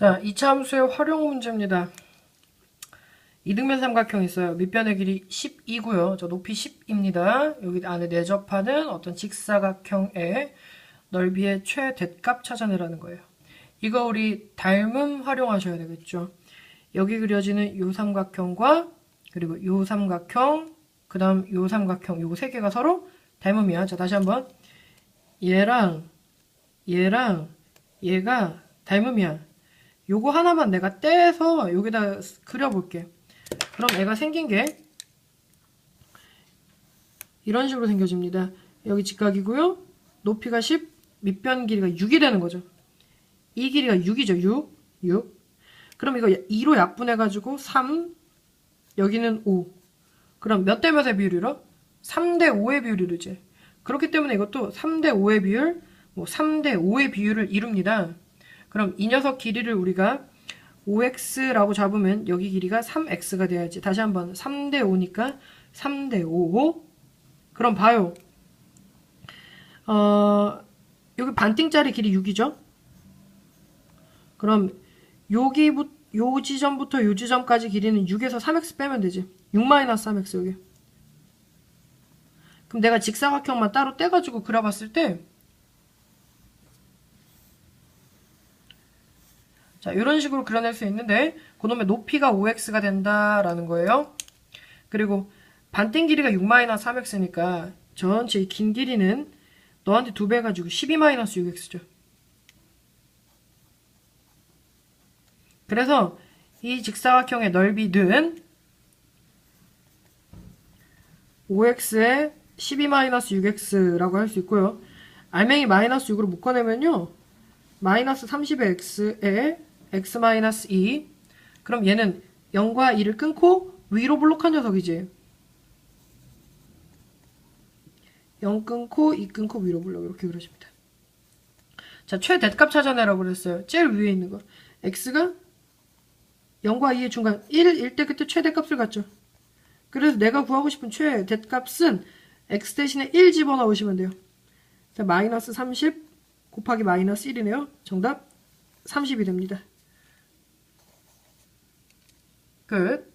자, 이차 함수의 활용 문제입니다. 이등변 삼각형 있어요. 밑변의 길이 10이고요. 저 높이 10입니다. 여기 안에 내접하는 어떤 직사각형의 넓이의 최대값 찾아내라는 거예요. 이거 우리 닮음 활용하셔야 되겠죠. 여기 그려지는 요 삼각형과 그리고 요 삼각형, 그 다음 요 삼각형, 요세 개가 서로 닮음이야. 자, 다시 한번. 얘랑 얘랑 얘가 닮음이야. 요거 하나만 내가 떼서 여기다 그려볼게. 그럼 애가 생긴 게 이런 식으로 생겨집니다. 여기 직각이고요. 높이가 10, 밑변 길이가 6이 되는 거죠. 이 길이가 6이죠. 6, 6. 그럼 이거 2로 약분해가지고 3, 여기는 5. 그럼 몇 대 몇의 비율이로? 3대 5의 비율이지. 그렇기 때문에 이것도 3대 5의 비율, 뭐 3대 5의 비율을 이룹니다. 그럼 이 녀석 길이를 우리가 5x라고 잡으면 여기 길이가 3x가 돼야지. 다시 한번 3대 5니까 3대 5. 그럼 봐요. 어, 여기 반띵짜리 길이 6이죠? 그럼 여기부 요 지점부터 요 지점까지 길이는 6에서 3x 빼면 되지. 6-3x 여기. 그럼 내가 직사각형만 따로 떼가지고 그려봤을 때 자, 이런 식으로 그려낼 수 있는데 그놈의 높이가 5x가 된다라는 거예요. 그리고 반띵 길이가 6-3x니까 전체 긴 길이는 너한테 두배 가지고 12-6x죠. 그래서 이 직사각형의 넓이는 5x에 12-6x라고 할 수 있고요. 알맹이 마이너스 6으로 묶어내면요. 마이너스 30의 x에 x-2 그럼 얘는 0과 2를 끊고 위로 블록한 녀석이지. 0 끊고 2 끊고 위로 블록 이렇게 그려집니다. 자, 최대값 찾아내라고 그랬어요. 제일 위에 있는 거. x가 0과 2의 중간 1일 때 그때 최대값을 갖죠. 그래서 내가 구하고 싶은 최대값은 x 대신에 1 집어넣으시면 돼요. 자, 마이너스 30 곱하기 마이너스 1이네요. 정답 30이 됩니다. Pö,